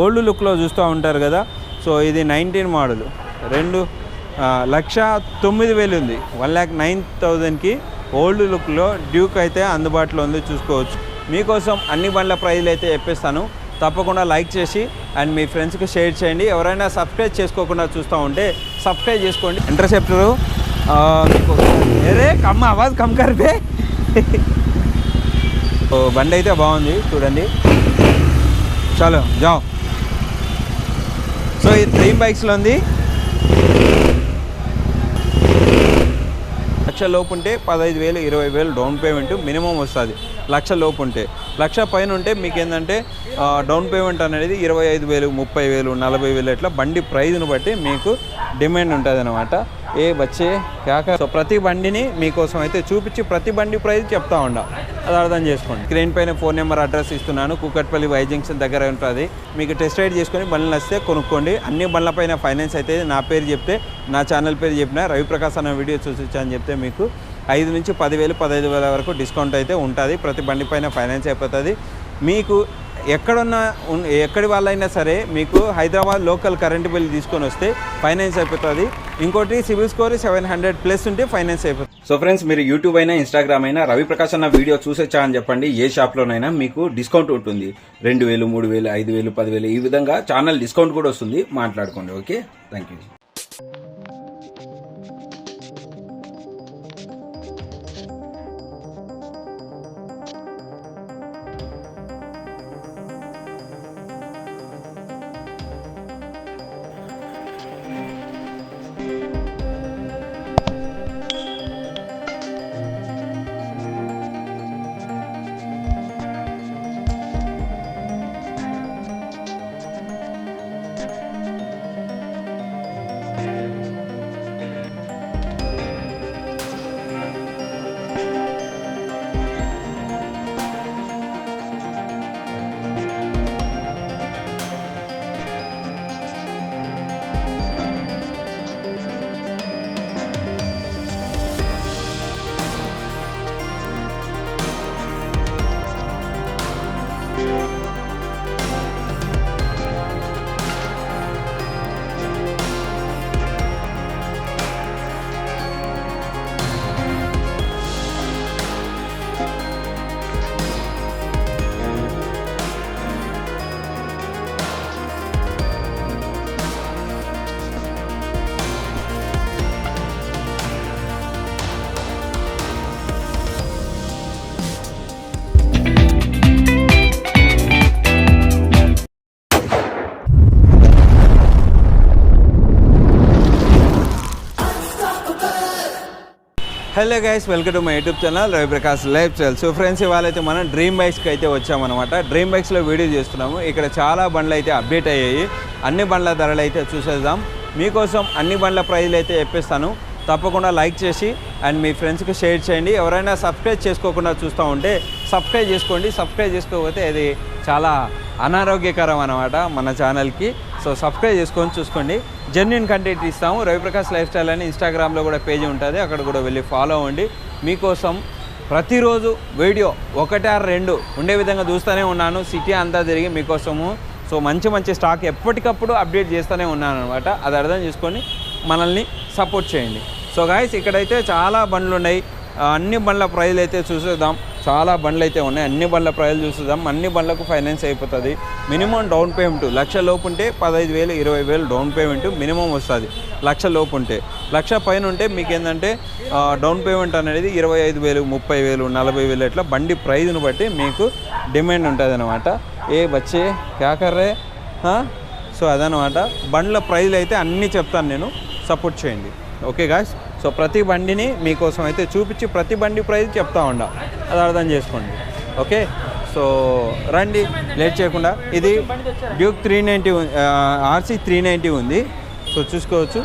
Old లుక్లో చూస్తూ ఉంటారు కదా. సో ఇది నైన్టీన్ మోడల్. రెండు లక్ష తొమ్మిది వేలు ఉంది. వన్ ల్యాక్ నైన్ థౌజండ్కి ఓల్డ్ లుక్లో డ్యూక్ అయితే అందుబాటులో ఉంది. చూసుకోవచ్చు. మీకోసం అన్ని బండ్ల ప్రైజ్లు అయితే చెప్పేస్తాను. తప్పకుండా లైక్ చేసి అండ్ మీ ఫ్రెండ్స్కి షేర్ చేయండి. ఎవరైనా సబ్స్క్రైబ్ చేసుకోకుండా చూస్తూ ఉంటే సబ్స్క్రైబ్ చేసుకోండి. ఇంటర్సెప్టరు మీకు అరే కమ్ ఆవాజ్ కమ్ కరిపే ఓ బండి అయితే బాగుంది. చూడండి. చలో జావ్. సో ఇది డ్రీమ్ బైక్స్లో ఉంది. లక్ష లోపు ఉంటే పదహైదు వేలు ఇరవై వేలు డౌన్ పేమెంట్ మినిమం వస్తుంది. లక్ష లోపు ఉంటే. లక్ష పైన ఉంటే మీకు ఏంటంటే డౌన్ పేమెంట్ అనేది ఇరవై ఐదు వేలు ముప్పై వేలు నలభై వేలు ఇట్లా బండి ప్రైజ్ను బట్టి మీకు డిమాండ్ ఉంటుంది అనమాట ఏ వచ్చే కాక. సో ప్రతి బండిని మీకోసం అయితే చూపించి ప్రతి బండి ప్రైస్ చెప్తా ఉండా. అది అర్థం చేసుకోండి. స్క్రీన్ పైన ఫోన్ నెంబర్ అడ్రస్ ఇస్తున్నాను. కూకట్పల్లి వై జంక్షన్ దగ్గర ఉంటుంది. మీకు టెస్ట్ రైడ్ చేసుకొని బండ్లు వస్తే కొనుక్కోండి. అన్ని బండ్లపైన ఫైనాన్స్ అయితే నా పేరు చెప్తే నా ఛానల్ పేరు చెప్పిన రవిప్రకాశ్ అన్న వీడియో చూసి అని చెప్తే మీకు ఐదు నుంచి పదివేలు పదహైదు వేల వరకు డిస్కౌంట్ అయితే ఉంటుంది. ప్రతి బండి పైన ఫైనాన్స్ అయిపోతుంది. మీకు ఎక్కడున్న ఎక్కడి వాళ్ళైనా సరే మీకు హైదరాబాద్ లోకల్ కరెంట్ బిల్ తీసుకొని వస్తే ఫైనాన్స్ అయిపోతుంది. ఇంకోటి CIBIL score seven hundred plus ఉంటే ఫైనాన్స్ అయిపోతుంది. సో ఫ్రెండ్స్ మీరు యూట్యూబ్ అయినా ఇన్స్టాగ్రామ్ అయినా రవి ప్రకాష్ అన్న వీడియో చూసొచ్చా అని చెప్పండి. ఏ షాప్లోనైనా మీకు డిస్కౌంట్ ఉంటుంది. రెండు వేలు మూడు వేలు ఐదు వేలు పదివేలు ఈ విధంగా ఛానల్ డిస్కౌంట్ కూడా వస్తుంది. మాట్లాడుకోండి okay? Thank you hello guys welcome to my YouTube channel Raviprakash life style so friends ఇవాళ అయితే మనం డ్రీమ్ బైక్స్కి అయితే వచ్చామన్నమాట. డ్రీమ్ బైక్స్లో వీడియో చేస్తున్నాము. ఇక్కడ చాలా బండ్లు అయితే అప్డేట్ అయ్యాయి. అన్ని బండ్ల ధరలు అయితే చూసేద్దాం. మీకోసం అన్ని బండ్ల ప్రైజ్లు అయితే చెప్పేస్తాను. తప్పకుండా లైక్ చేసి అండ్ మీ ఫ్రెండ్స్కి షేర్ చేయండి. ఎవరైనా సబ్స్క్రైబ్ చేసుకోకుండా చూస్తూ ఉంటే సబ్స్క్రైబ్ చేసుకోండి. సబ్స్క్రైబ్ చేసుకోకపోతే అది చాలా అనారోగ్యకరం అనమాట మన ఛానల్కి సో సబ్స్క్రైబ్ చేసుకొని చూసుకోండి. జెన్యున్ కంటెంట్ ఇస్తాము. రవిప్రకాష్ లైఫ్ స్టైల్ అని ఇన్స్టాగ్రామ్లో కూడా పేజీ ఉంటుంది. అక్కడ కూడా వెళ్ళి ఫాలో అవ్వండి. మీకోసం ప్రతిరోజు వీడియో ఒకటి రెండు ఉండే విధంగా చూస్తూనే ఉన్నాను. సిటీ అంతా తిరిగి మీకోసము. సో మంచి మంచి స్టాక్ ఎప్పటికప్పుడు అప్డేట్ చేస్తూనే ఉన్నాను అనమాట అది అర్థం చేసుకొని మనల్ని సపోర్ట్ చేయండి. సో గాయస్ ఇక్కడైతే చాలా బండ్లు ఉన్నాయి అన్ని బండ్ల ప్రైజ్లు అయితే చూసేద్దాం. చాలా బండ్లు అయితే ఉన్నాయి. అన్ని బండ్ల ప్రజలు చూసేద్దాం. అన్ని బండ్లకు ఫైనాన్స్ అయిపోతుంది. మినిమం డౌన్ పేమెంట్ లక్ష లోపు ఉంటే పదహైదు వేలు ఇరవై వేలు డౌన్ పేమెంట్ మినిమం వస్తుంది. లక్ష లోపు ఉంటే. లక్ష పైన ఉంటే మీకు ఏంటంటే డౌన్ పేమెంట్ అనేది ఇరవై ఐదు వేలు ముప్పై వేలు నలభై వేలు ఇట్లా బండి ప్రైజ్ను బట్టి మీకు డిమాండ్ ఉంటుంది అనమాట ఏ బచ్చే క్యాకర్రే సో అదనమాట బండ్ల ప్రైజ్లు అయితే అన్నీ చెప్తాను నేను. సపోర్ట్ చేయండి. ఓకే గాయస్ సో ప్రతి బండిని మీకోసం అయితే చూపించి ప్రతి బండి ప్రైజ్ చెప్తా ఉండా. అది అర్థం చేసుకోండి. ఓకే? సో రండి. లేట్ చేయకుండా. ఇది Duke three ninety RC three ninety ఉంది. సో చూసుకోవచ్చు.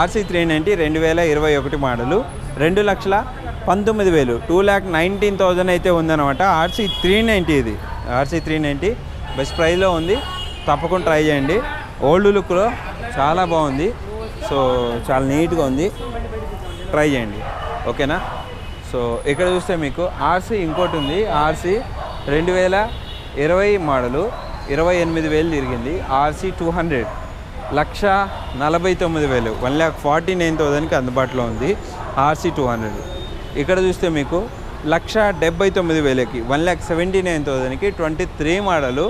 ఆర్సీ త్రీ నైంటీ రెండు వేల ఇరవై ఒకటి మోడలు. రెండు లక్షల పంతొమ్మిది వేలు. టూ ల్యాక్ నైన్టీన్ థౌజండ్ అయితే ఉందన్నమాట. ఆర్సీ త్రీ నైంటీ ఇది. RC three ninety. బెస్ట్ ప్రైస్లో ఉంది. తప్పకుండా ట్రై చేయండి. ఓల్డ్ లుక్లో చాలా బాగుంది. సో చాలా నీట్గా ఉంది. ట్రై చేయండి. ఓకేనా? సో ఇక్కడ చూస్తే మీకు ఆర్సీ ఇంకోటి ఉంది. ఆర్సీ రెండు వేల ఇరవై మోడలు ఇరవై ఎనిమిది వేలు తిరిగింది. ఆర్సీ టూ హండ్రెడ్ లక్ష నలభై తొమ్మిది వేలు. వన్ ల్యాక్ ఫార్టీ నైన్ థౌజండ్కి అందుబాటులో ఉంది ఆర్సీ టూ హండ్రెడ్. ఇక్కడ చూస్తే మీకు లక్ష డెబ్బై తొమ్మిది వేలకి వన్ ల్యాక్ సెవెంటీ నైన్ థౌజండ్కి twenty three model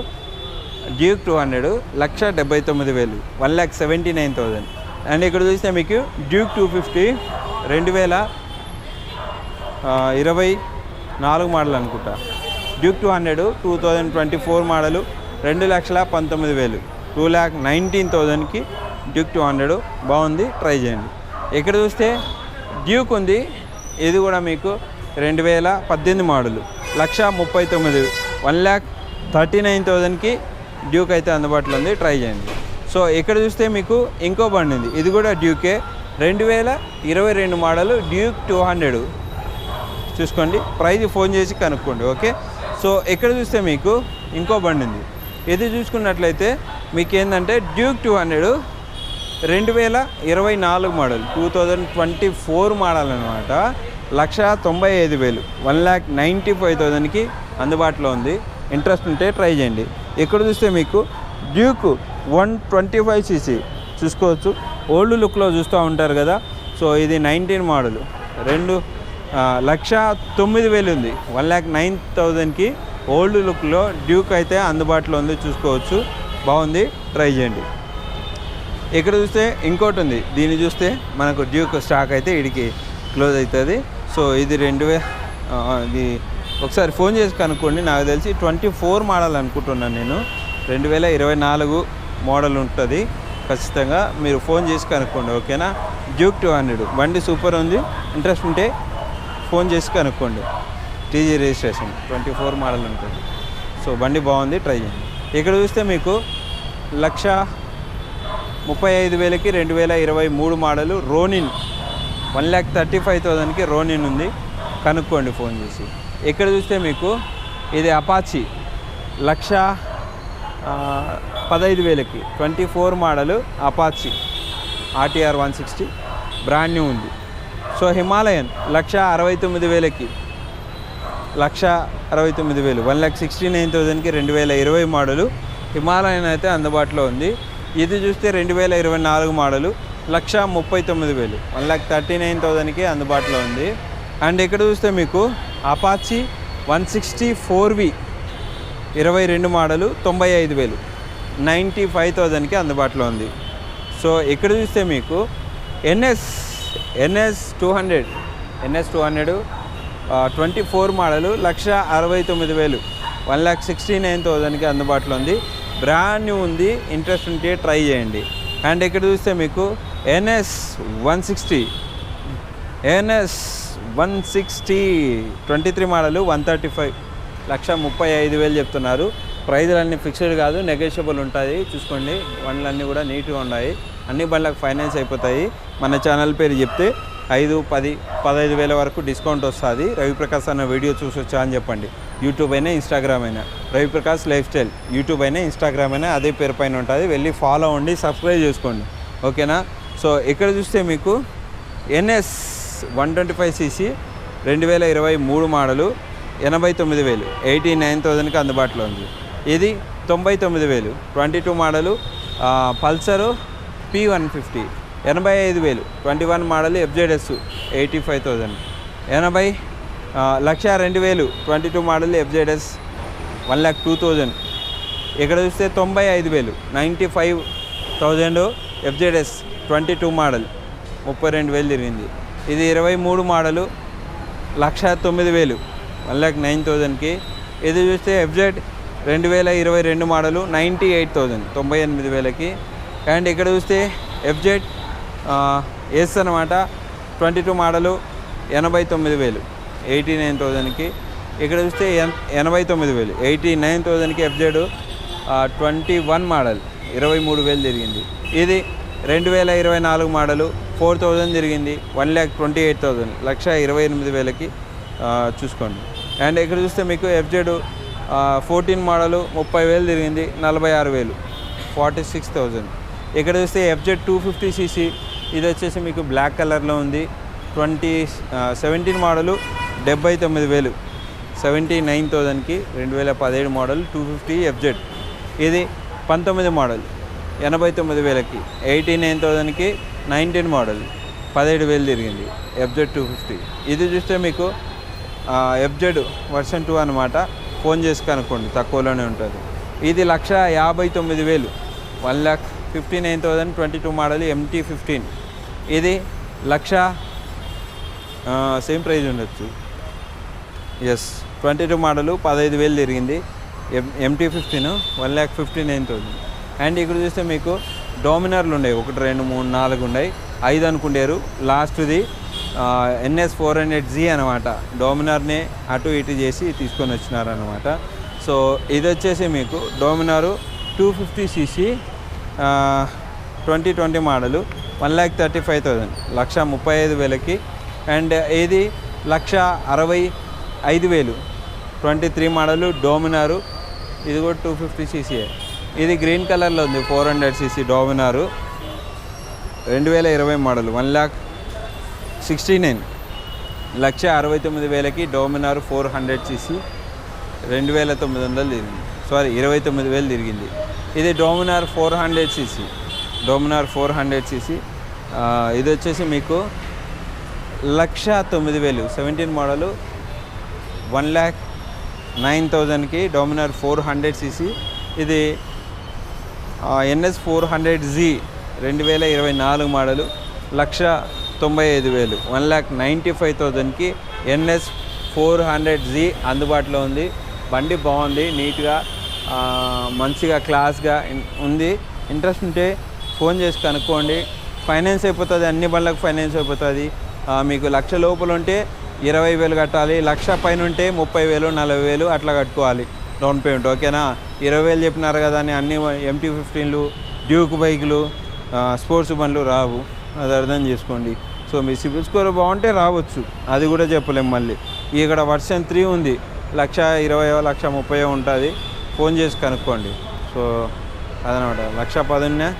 Duke two hundred లక్ష డెబ్బై తొమ్మిది వేలు one lakh seventy nine thousand. And ఇక్కడ చూస్తే మీకు డ్యూక్ టూ ఫిఫ్టీ రెండు వేల ఇరవై నాలుగు మోడల్ అనుకుంటా. Duke two hundred two thousand twenty four model రెండు లక్షల పంతొమ్మిది వేలు. టూ ల్యాక్ నైన్టీన్ థౌజండ్కి డ్యూక్ టూ హండ్రెడ్. బాగుంది ట్రై చేయండి. ఇక్కడ చూస్తే డ్యూక్ ఉంది ఇది కూడా మీకు రెండు వేల పద్దెనిమిది మోడలు. లక్ష ముప్పై తొమ్మిది వన్ ల్యాక్ థర్టీ నైన్ థౌజండ్కి డ్యూక్ అయితే అందుబాటులో ఉంది ట్రై చేయండి. సో ఇక్కడ చూస్తే మీకు ఇంకో బండి ఉంది. ఇది కూడా డ్యూకే. రెండు వేల ఇరవై రెండు మోడలు డ్యూక్ టూ హండ్రెడ్. చూసుకోండి. ప్రైజ్ ఫోన్ చేసి కనుక్కోండి. ఓకే? సో ఇక్కడ చూస్తే మీకు ఇంకో బండి ఉంది. ఇది చూసుకున్నట్లయితే మీకు ఏంటంటే డ్యూక్ టూ హండ్రెడ్ రెండు వేల ఇరవై నాలుగు model. Two thousand twenty four model అనమాట లక్ష తొంభై ఐదు వేలు. వన్ ల్యాక్ నైంటీ ఫైవ్ థౌజండ్కి అందుబాటులో ఉంది. ఇంట్రెస్ట్ ఉంటే ట్రై చేయండి. ఇక్కడ చూస్తే మీకు Duke one twenty five CC. చూసుకోవచ్చు. ఓల్డ్ లుక్లో చూస్తూ ఉంటారు కదా. సో ఇది నైన్టీన్ మోడల్. రెండు లక్ష తొమ్మిది వేలు ఉంది. వన్ ల్యాక్ నైన్ థౌజండ్కి ఓల్డ్ లుక్లో డ్యూక్ అయితే అందుబాటులో ఉంది. చూసుకోవచ్చు. బాగుంది. ట్రై చేయండి. ఇక్కడ చూస్తే ఇంకోటి ఉంది. దీన్ని చూస్తే మనకు డ్యూక్ స్టాక్ అయితే ఇడికి క్లోజ్ అవుతుంది. సో ఇది రెండు ఇది ఒకసారి ఫోన్ చేసి కనుక్కోండి. నాకు తెలిసి ట్వంటీ ఫోర్ మోడల్ అనుకుంటున్నాను నేను. రెండు వేల ఇరవై నాలుగు మోడల్ ఉంటుంది. ఖచ్చితంగా మీరు ఫోన్ చేసి కనుక్కోండి ఓకేనా? డ్యూక్ టూ హండ్రెడ్ బండి సూపర్ ఉంది. ఇంట్రెస్ట్ ఉంటే ఫోన్ చేసి కనుక్కోండి. TG registration twenty four model ఉంటుంది. సో బండి బాగుంది ట్రై చేయండి. ఇక్కడ చూస్తే మీకు లక్ష ముప్పై ఐదు వేలకి రెండు వేల ఇరవై మూడు model Ronin one lakh thirty five థౌజండ్కి రోనిన్ ఉంది. కనుక్కోండి ఫోన్ చేసి. ఇక్కడ చూస్తే మీకు ఇది అపాచీ లక్ష పదహైదు వేలకి twenty four model Apache RTR one sixty brand new ఉంది. సో హిమాలయన్ లక్ష అరవై తొమ్మిది వేలకి లక్ష అరవై తొమ్మిది వేలు వన్ ల్యాక్ సిక్స్టీ నైన్ థౌజండ్కి రెండు వేల ఇరవై మోడలు హిమాలయన్ అయితే అందుబాటులో ఉంది. ఇది చూస్తే రెండు వేల ఇరవై నాలుగు మోడలు లక్ష ముప్పై తొమ్మిది వేలు వన్ ల్యాక్ థర్టీ నైన్ థౌజండ్కి అందుబాటులో ఉంది. అండ్ ఇక్కడ చూస్తే మీకు Apache one sixty four V ఇరవై రెండు మోడలు తొంభై ఐదు వేలు. నైంటీ ఫైవ్ థౌజండ్కి అందుబాటులో ఉంది. సో ఇక్కడ చూస్తే మీకు NS NS two hundred NS two hundred twenty four model లక్ష అరవై తొమ్మిది వేలు. వన్ ల్యాక్ సిక్స్టీ నైన్ థౌజండ్కి అందుబాటులో ఉంది. బ్రాండ్ న్యూ ఉంది. ఇంట్రెస్ట్ ఉంటే ట్రై చేయండి. అండ్ ఇక్కడ చూస్తే మీకు NS one sixty NS one sixty twenty three model one thirty five. లక్ష ముప్పై ఐదు వేలు చెప్తున్నారు. ప్రైజులన్నీ ఫిక్స్డ్ కాదు నెగోషియబుల్ ఉంటుంది చూసుకోండి బండ్లన్నీ కూడా నీట్గా ఉన్నాయి. అన్ని బండ్లకు ఫైనాన్స్ అయిపోతాయి. మన ఛానల్ పేరు చెప్తే ఐదు పది పదహైదు వేల వరకు డిస్కౌంట్ వస్తుంది. రవిప్రకాష్ అన్న వీడియో చూసొచ్చా అని చెప్పండి. యూట్యూబ్ అయినా ఇన్స్టాగ్రామ్ అయినా. Raviprakash life style. యూట్యూబ్ అయినా ఇన్స్టాగ్రామ్ అయినా అదే పేరు పైన ఉంటుంది. వెళ్ళి ఫాలో ఉండి సబ్స్క్రైబ్ చేసుకోండి. ఓకేనా? సో ఇక్కడ చూస్తే మీకు NS one twenty five CC రెండు వేల ఇరవై మూడు మోడలు. ఎనభై తొమ్మిది వేలు. ఎయిటీ నైన్ థౌజండ్కి అందుబాటులో ఉంది. ఇది తొంభై తొమ్మిది వేలు. Twenty two model Pulsar P one fifty. ఎనభై ఐదు వేలు. Twenty one model FZS eighty five thousand. ఎనభై లక్ష రెండు వేలు. Twenty two model FZS one lakh two thousand. ఇక్కడ చూస్తే తొంభై ఐదు వేలు. Ninety five thousand FZS twenty two model. ముప్పై రెండు వేలు తిరిగింది. ఇది ఇరవై మూడు మోడలు లక్ష తొమ్మిది వేలు. వన్ ల్యాక్ నైన్ థౌజండ్కి. ఇది చూస్తే ఎఫ్జెడ్ రెండు వేల ఇరవై రెండు మోడలు నైంటీ ఎయిట్ థౌజండ్ తొంభై ఎనిమిది వేలకి. అండ్ ఇక్కడ చూస్తే ఎఫ్జెడ్ ఎస్ అనమాట ట్వంటీ టూ మోడలు ఎనభై తొమ్మిది వేలు ఎయిటీ నైన్ థౌజండ్కి. ఇక్కడ చూస్తే ఎన్ ఎనభై తొమ్మిది వేలు ఎయిటీ నైన్ థౌజండ్కి ఎఫ్జెడ్ ట్వంటీ వన్ మోడల్ ఇరవై మూడు వేలు జరిగింది. ఇది రెండు వేల ఇరవై నాలుగు మోడలు ఫోర్ థౌజండ్ జరిగింది one lakh twenty eight thousand లక్ష ఇరవై ఎనిమిది వేలకి. చూసుకోండి. అండ్ ఇక్కడ చూస్తే మీకు ఎఫ్జెడ్ ఫోర్టీన్ మోడలు ముప్పై వేలు తిరిగింది నలభై ఆరు వేలు ఫార్టీ సిక్స్ థౌజండ్ ఇక్కడ చూస్తే ఎఫ్జెడ్ టూ ఫిఫ్టీ సీసీ ఇది వచ్చేసి మీకు బ్లాక్ కలర్లో ఉంది. ట్వంటీ సెవెంటీన్ మోడలు డెబ్బై తొమ్మిది వేలు సెవెంటీ నైన్ థౌజండ్కి రెండు వేల పదిహేడు మోడల్ టూ ఫిఫ్టీ ఎఫ్జెడ్ ఇది పంతొమ్మిది మోడల్ ఎనభై తొమ్మిది వేలకి ఎయిటీ నైన్ థౌజండ్కి నైన్టీన్ మోడల్ పదిహేడు వేలు తిరిగింది ఎఫ్జెడ్ టూ ఫిఫ్టీ ఇది చూస్తే మీకు ఎఫ్జెడ్ వర్షన్ టూ అనమాట ఫోన్ చేసి కనుక్కోండి తక్కువలోనే ఉంటుంది. ఇది లక్ష యాభై తొమ్మిది వేలు. One lakh fifty nine thousand twenty two model MT fifteen ఇది లక్ష సేమ్ ప్రైజ్ ఉండొచ్చు. ఎస్ ట్వంటీ టూ మోడలు పదహైదు వేలు తిరిగింది. M MT fifteen one lakh fifty nine thousand and ఇక్కడ చూస్తే మీకు డోమినర్లు ఉన్నాయి. ఒకటి రెండు మూడు నాలుగు ఉన్నాయి. ఐదు అనుకుంటారు. లాస్ట్ది ఎన్ఎస్ ఫోర్ హండ్రెడ్ జీ అనమాట. డోమినార్ని అటు ఇటు చేసి తీసుకొని వచ్చినారనమాట. సో ఇది వచ్చేసి మీకు Dominar two fifty CC twenty twenty model one lakh thirty five thousand లక్ష ముప్పై ఐదు వేలకి. అండ్ ఇది లక్ష అరవై ఐదు వేలు ట్వంటీ త్రీ మోడలు డోమినారు ఇది కూడా టూ ఫిఫ్టీ సీసీ ఇది గ్రీన్ కలర్లో ఉంది ఫోర్ హండ్రెడ్ సీసీ డోమినారు రెండు వేల ఇరవై model one lakh sixty nine. లక్ష అరవై తొమ్మిది వేలకి డోమినార్ ఫోర్ హండ్రెడ్ సీసీ రెండు వేల తొమ్మిది వందలు తిరిగింది. సారీ ఇరవై తొమ్మిది వేలు తిరిగింది. ఇది Dominar four hundred CC Dominar four hundred CC. ఇది వచ్చేసి మీకు లక్ష తొమ్మిది వేలు seventeen model one lakh nine థౌజండ్కి డోమినార్ ఫోర్ హండ్రెడ్ సీసీ. ఇది ఎన్ఎస్ ఫోర్ హండ్రెడ్ జీ రెండు వేల ఇరవై నాలుగు మోడలు లక్ష తొంభై ఐదు వేలు. వన్ ల్యాక్ నైంటీ ఫైవ్ థౌజండ్కి ఎన్ఎస్ ఫోర్ హండ్రెడ్ జీ అందుబాటులో ఉంది. బండి బాగుంది నీట్గా మంచిగా క్లాస్గా ఉంది. ఇంట్రెస్ట్ ఉంటే ఫోన్ చేసి కనుక్కోండి. ఫైనాన్స్ అయిపోతుంది అన్ని బండ్లకు ఫైనాన్స్ అయిపోతుంది. మీకు లక్ష లోపల ఉంటే ఇరవై వేలు కట్టాలి లక్ష పైన ఉంటే ముప్పై వేలు నలభై వేలు అట్లా కట్టుకోవాలి. డౌన్ పేమెంట్ ఓకేనా? ఇరవై వేలు చెప్పినారు కదా అని అన్ని ఎంటీ ఫిఫ్టీన్లు డ్యూక్ బైకులు స్పోర్ట్స్ బండ్లు రావు. అది అర్థం చేసుకోండి. సో మీ సిబిల్ స్కోర్ బాగుంటే రావచ్చు. అది కూడా చెప్పలేం మళ్ళీ. ఇక్కడ వర్షన్ త్రీ ఉంది. లక్ష ఇరవై లక్ష ముప్పై ఉంటుంది. ఫోన్ చేసి కనుక్కోండి. సో అదనమాట. లక్ష పదున్న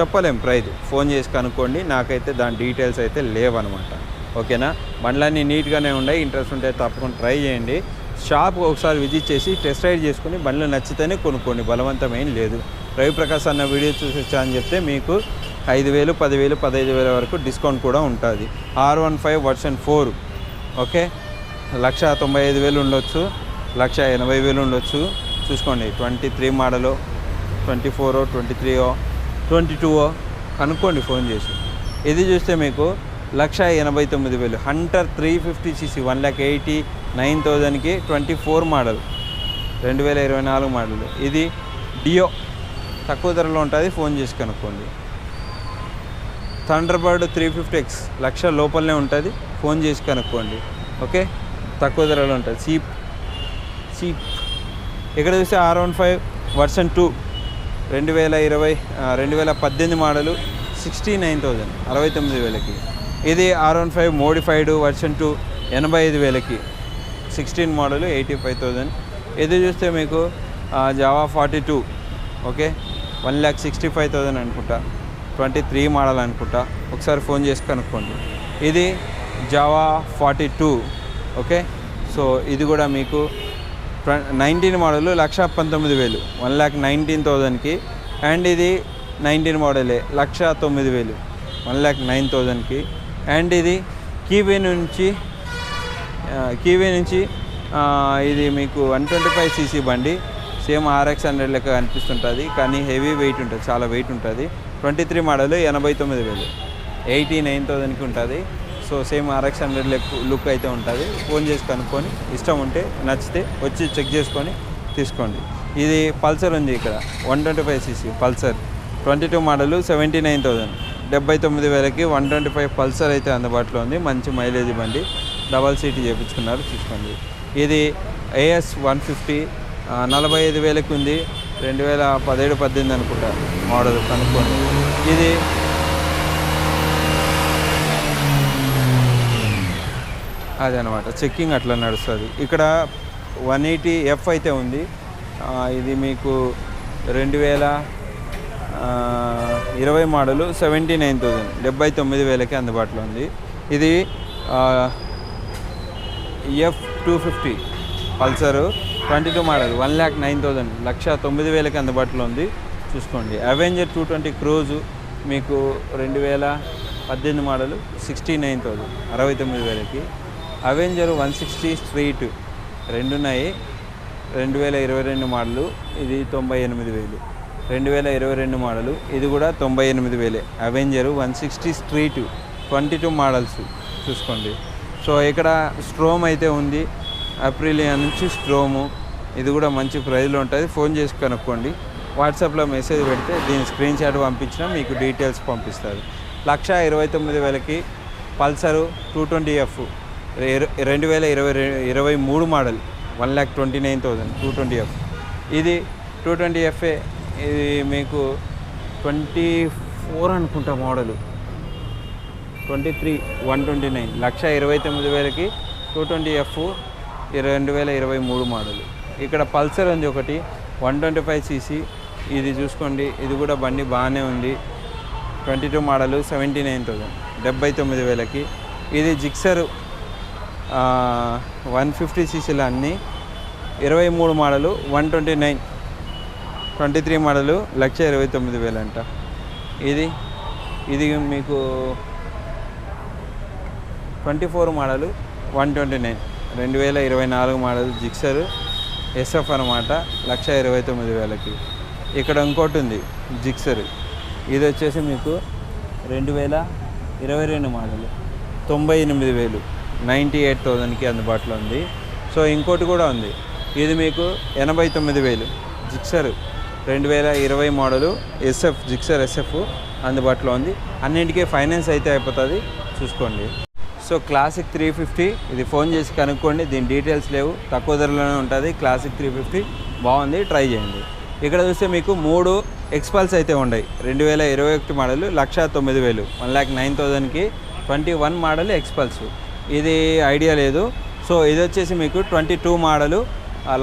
చెప్పలేం ప్రైజ్. ఫోన్ చేసి కనుక్కోండి. నాకైతే దాని డీటెయిల్స్ అయితే లేవనమాట. ఓకేనా? బండ్లన్నీ నీట్గానే ఉన్నాయి. ఇంట్రెస్ట్ ఉంటే తప్పకుండా ట్రై చేయండి. షాప్ ఒకసారి విజిట్ చేసి టెస్ట్ రైడ్ చేసుకుని బండ్లు నచ్చితేనే కొనుక్కోండి. బలవంతం లేదు. రవి ప్రకాశ్ అన్న వీడియో చూసి వచ్చా అని చెప్తే మీకు ఐదు వేలు పదివేలు పదహైదు వేల వరకు డిస్కౌంట్ కూడా ఉంటుంది. R one five version four okay? Lakh తొంభై ఐదు వేలు ఉండొచ్చు లక్ష ఎనభై వేలు ఉండొచ్చు. చూసుకోండి ట్వంటీ త్రీ మోడలు ట్వంటీ ఫోరో ట్వంటీ త్రీయో ట్వంటీ టూవో కనుక్కోండి ఫోన్ చేసి. ఇది చూస్తే మీకు లక్ష ఎనభై తొమ్మిది వేలు Hunter three fifty CC one lakh eighty nine థౌజండ్కి ట్వంటీ ఫోర్ మోడల్ రెండు వేల ఇరవై నాలుగు మోడల్. ఇది డియో తక్కువ ధరలో ఉంటుంది ఫోన్ చేసి కనుక్కోండి. Thunderbird three fifty X లక్ష లోపలనే ఉంటుంది. ఫోన్ చేసి కనుక్కోండి. ఓకే? తక్కువ ధరలో ఉంటుంది. చీప్. చీప్. ఇక్కడ చూస్తే R one five version two రెండు వేల ఇరవై రెండు వేల పద్దెనిమిది మోడలు సిక్స్టీ నైన్ థౌజండ్ అరవై తొమ్మిది వేలకి. ఇది R one five modified version two ఎనభై ఐదు వేలకి. Sixteen model eighty five thousand ఇది చూస్తే మీకు Jawa forty two okay? One lakh sixty five thousand అనుకుంటా. ట్వంటీ త్రీ మోడల్ అనుకుంటా ఒకసారి ఫోన్ చేసి కనుక్కోండి. ఇది Jawa forty two okay? So ఇది కూడా మీకు నైన్టీన్ మోడల్ లక్ష పంతొమ్మిది వేలు. వన్ ల్యాక్ నైన్టీన్ థౌజండ్కి. అండ్ ఇది నైన్టీన్ మోడలే లక్ష తొమ్మిది వేలు. వన్ ల్యాక్ నైన్ థౌజండ్కి. అండ్ ఇది కీవీ నుంచి కీవీ నుంచి ఇది మీకు వన్ ట్వంటీ ఫైవ్ సీసీ బండి. సేమ్ ఆర్ఎక్స్ హండ్రెడ్ లెక్క కనిపిస్తుంటుంది కానీ హెవీ వెయిట్ ఉంటుంది చాలా వెయిట్ ఉంటుంది. ట్వంటీ త్రీ మోడల్ ఎనభై తొమ్మిది వేలు. ఎయిటీ నైన్ థౌజండ్కి ఉంటుంది. సో సేమ్ ఆర్ఎక్స్ హండ్రెడ్ లెక్ లుక్ అయితే ఉంటుంది. ఫోన్ చేసి కనుక్కొని ఇష్టం ఉంటే నచ్చితే వచ్చి చెక్ చేసుకొని తీసుకోండి. ఇది పల్సర్ ఉంది ఇక్కడ one twenty five CC Pulsar. Twenty two model seventy nine thousand. డెబ్బై తొమ్మిది వేలకి వన్ ట్వంటీ ఫైవ్ పల్సర్ అయితే అందుబాటులో ఉంది. మంచి మైలేజ్ బండి డబల్ సీట్ చేయించుకున్నారు చూసుకోండి. ఇది ఏఎస్ వన్ ఫిఫ్టీ నలభై ఐదు వేలకు ఉంది. రెండు వేల పదిహేడు పద్దెనిమిది అనుకుంటా మోడల్ కనుక్కోండి. ఇది అదనమాట. చెక్కింగ్ అట్లా నడుస్తుంది. ఇక్కడ వన్ ఎయిటీ ఎఫ్ అయితే ఉంది. ఇది మీకు రెండు వేల ఇరవై మోడలు సెవెంటీ నైన్ థౌజండ్ డెబ్బై తొమ్మిది వేలకి అందుబాటులో ఉంది. ఇది F two fifty Pulsar. Twenty two model one lakh nine thousand లక్ష తొమ్మిది వేలకి అందుబాటులో ఉంది. చూసుకోండి. అవెంజర్ టూ ట్వంటీ క్రోజు మీకు రెండు వేల పద్దెనిమిది మోడల్ సిక్స్టీ నైన్ థౌజండ్ అరవై తొమ్మిది వేలకి. అవెంజర్ వన్ సిక్స్టీ స్ట్రీట్ రెండున్నాయి రెండు వేల ఇరవై రెండు మోడలు ఇది తొంభై ఎనిమిది వేలు. రెండు వేల ఇరవై రెండు మోడలు ఇది కూడా తొంభై ఎనిమిది వేలే. Avenger one sixty street twenty two models చూసుకోండి. సో ఇక్కడ స్ట్రోమ్ అయితే ఉంది. అప్రిలియా నుంచి స్ట్రోము. ఇది కూడా మంచి ప్రైజ్లో ఉంటుంది. ఫోన్ చేసి కనుక్కోండి. వాట్సాప్లో మెసేజ్ పెడితే దీని స్క్రీన్ షాట్ పంపించినా మీకు డీటెయిల్స్ పంపిస్తారు. లక్ష ఇరవై తొమ్మిది వేలకి పల్సరు టూ ట్వంటీ ఎఫ్. రెండు వేల ఇరవై ఇరవై మూడు model. One lakh twenty nine thousand two twenty F. ఇది టూ ట్వంటీ ఎఫ్ఏ ఇది మీకు ట్వంటీ ఫోర్ అనుకుంటా model. Twenty three one twenty nine. లక్ష ఇరవై తొమ్మిది వేలకి టూ ట్వంటీ ఎఫ్. రెండు వేల ఇరవై మూడు మోడల్. ఇక్కడ పల్సర్ ఉంది ఒకటి వన్ ట్వంటీ ఫైవ్ సీసీ. ఇది చూసుకోండి ఇది కూడా బండి బాగానే ఉంది. Twenty two model seventy nine thousand డెబ్బై తొమ్మిది వేలకి. ఇది జిక్సర్ వన్ ఫిఫ్టీ సీసీలు అన్నీ. ఇరవై మూడు model one twenty nine twenty three model లక్ష ఇరవై తొమ్మిది వేలు అంట ఇది ఇది మీకు twenty four model one twenty nine. రెండు వేల ఇరవై నాలుగు మోడల్ జిక్సర్ ఎస్ఎఫ్ అనమాట లక్ష ఇరవై తొమ్మిది వేలకి. ఇక్కడ ఇంకోటి ఉంది జిక్సర్. ఇది వచ్చేసి మీకు రెండు వేల ఇరవై రెండు మోడల్ తొంభై ఎనిమిది వేలు నైంటీ ఎయిట్ థౌజండ్కి అందుబాటులో ఉంది. సో ఇంకోటి కూడా ఉంది. ఇది మీకు ఎనభై తొమ్మిది వేలు జిక్సర్ రెండు వేల ఇరవై మోడలు ఎస్ఎఫ్ జిక్సర్ ఎస్ఎఫ్ అందుబాటులో ఉంది. అన్నింటికీ ఫైనాన్స్ అయితే అయిపోతుంది చూసుకోండి. సో క్లాసిక్ త్రీ ఫిఫ్టీ ఇది ఫోన్ చేసి కనుక్కోండి దీని డీటెయిల్స్ లేవు తక్కువ ధరలోనే ఉంటుంది క్లాసిక్ త్రీ ఫిఫ్టీ బాగుంది ట్రై చేయండి. ఇక్కడ చూస్తే మీకు మూడు ఎక్స్పల్స్ అయితే ఉన్నాయి రెండు వేల ఇరవై ఒకటి మోడల్ లక్ష తొమ్మిది వేలు వన్ ల్యాక్ నైన్ థౌజండ్కి ట్వంటీ వన్ మోడల్ ఎక్స్పల్స్ ఇది ఐడియా లేదు సో ఇది వచ్చేసి మీకు ట్వంటీ టూ మోడలు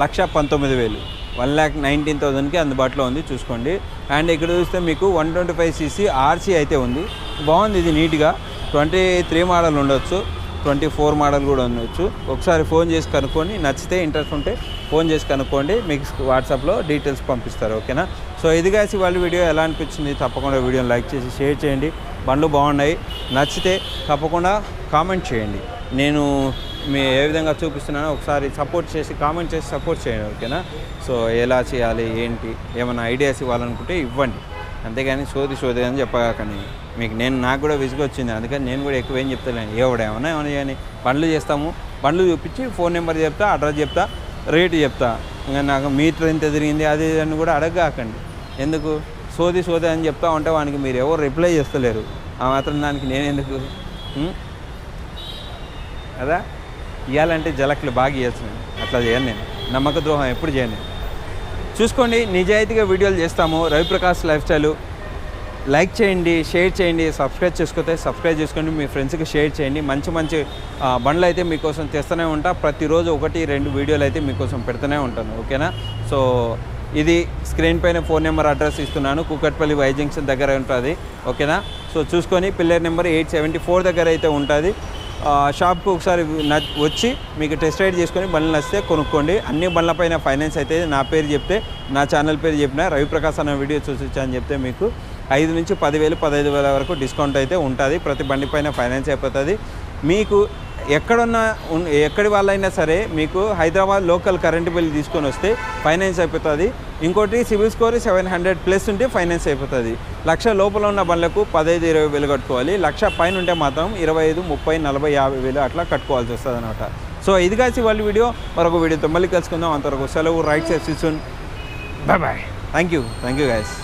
లక్ష పంతొమ్మిది వేలు వన్ ల్యాక్ నైన్టీన్ థౌజండ్కి అందుబాటులో ఉంది చూసుకోండి. అండ్ ఇక్కడ చూస్తే మీకు one twenty five CC RC అయితే ఉంది బాగుంది ఇది నీట్గా. ట్వంటీ త్రీ మోడల్ ఉండొచ్చు ట్వంటీ ఫోర్ మోడల్ కూడా ఉండొచ్చు. ఒకసారి ఫోన్ చేసి కనుక్కోండి నచ్చితే ఇంట్రెస్ట్ ఉంటే ఫోన్ చేసి కనుక్కోండి మీకు వాట్సాప్లో డీటెయిల్స్ పంపిస్తారు ఓకేనా? సో ఇది కాసి వాళ్ళ వీడియో ఎలా అనిపించింది? తప్పకుండా వీడియోని లైక్ చేసి షేర్ చేయండి. బండ్లు బాగున్నాయి. నచ్చితే తప్పకుండా కామెంట్ చేయండి. నేను మీ ఏ విధంగా చూపిస్తున్నానో ఒకసారి సపోర్ట్ చేసి కామెంట్ చేసి సపోర్ట్ చేయండి ఓకేనా? సో ఎలా చేయాలి ఏంటి? ఏమైనా ఐడియాస్ ఇవ్వాలనుకుంటే ఇవ్వండి. అంతేగాని సోది సోది అని చెప్పగాకని. మీకు నేను నాకు కూడా విసుగొచ్చింది అందుకని నేను కూడా ఎక్కువ ఏం చెప్తాను ఏవడ ఏమన్నా ఏమన్నా కానీ పండ్లు చేస్తాము. పండ్లు చూపించి ఫోన్ నెంబర్ చెప్తా అడ్రస్ చెప్తా రేటు చెప్తా. ఇంకా నాకు మీటర్ ఎంత తిరిగింది అది అని కూడా అడగకండి ఎందుకు? సోది సోది అని చెప్తా ఉంటే వానికి మీరు ఎవరు రిప్లై చేస్తలేరు. ఆ మాత్రం దానికి నేను ఎందుకు? కదా? ఇవ్వాలంటే జలక్లు బాగా ఇవ్వచ్చు అట్లా చేయను నేను. నమ్మక ద్రోహం ఎప్పుడు చేయను చూసుకోండి నిజాయితీగా వీడియోలు చేస్తాము. Raviprakash life style. లైక్ చేయండి షేర్ చేయండి సబ్స్క్రైబ్ చేసుకోతే సబ్స్క్రైబ్ చేసుకోండి మీ ఫ్రెండ్స్కి షేర్ చేయండి. మంచి మంచి బండ్లు అయితే మీకోసం తెస్తూనే ఉంటా. ప్రతిరోజు ఒకటి రెండు వీడియోలు అయితే మీకోసం పెడుతూనే ఉంటాను. ఓకేనా? సో ఇది స్క్రీన్ పైన ఫోన్ నెంబర్ అడ్రస్ ఇస్తున్నాను. కూకట్పల్లి వై జంక్షన్ దగ్గర ఉంటుంది. ఓకేనా? సో చూసుకొని pillar number eight seventy four దగ్గర అయితే ఉంటుంది. షాప్కి ఒకసారి వచ్చి మీకు టెస్ట్ రైడ్ చేసుకొని బండ్లు నచ్చితే కొనుక్కోండి. అన్ని బండ్లపైన ఫైనాన్స్ అయితే నా పేరు చెప్తే నా ఛానల్ పేరు చెప్పిన రవిప్రకాశ్ అన్న వీడియో చూసి అని చెప్తే మీకు ఐదు నుంచి పదివేలు పదహైదు వేల వరకు డిస్కౌంట్ అయితే ఉంటుంది. ప్రతి బండి పైన ఫైనాన్స్ అయిపోతుంది. మీకు ఎక్కడున్న ఎక్కడి వాళ్ళైనా సరే మీకు హైదరాబాద్ లోకల్ కరెంటు బిల్ తీసుకొని వస్తే ఫైనాన్స్ అయిపోతుంది. ఇంకోటి CIBIL score seven hundred plus ఉంటే ఫైనాన్స్ అయిపోతుంది. లక్ష లోపల ఉన్న బండ్లకు పదహైదు ఇరవై వేలు కట్టుకోవాలి. లక్ష పైన ఉంటే మాత్రం ఇరవై ఐదు ముప్పై నలభై యాభై వేలు అట్లా కట్టుకోవాల్సి వస్తుంది అనమాట సో ఇది కాసి వాళ్ళ వీడియో. మరొక వీడియోతో మళ్ళీ కలుసుకుందాం. అంతవరకు సెలవు. Right side సిసూన్ bye bye thank you thank you guys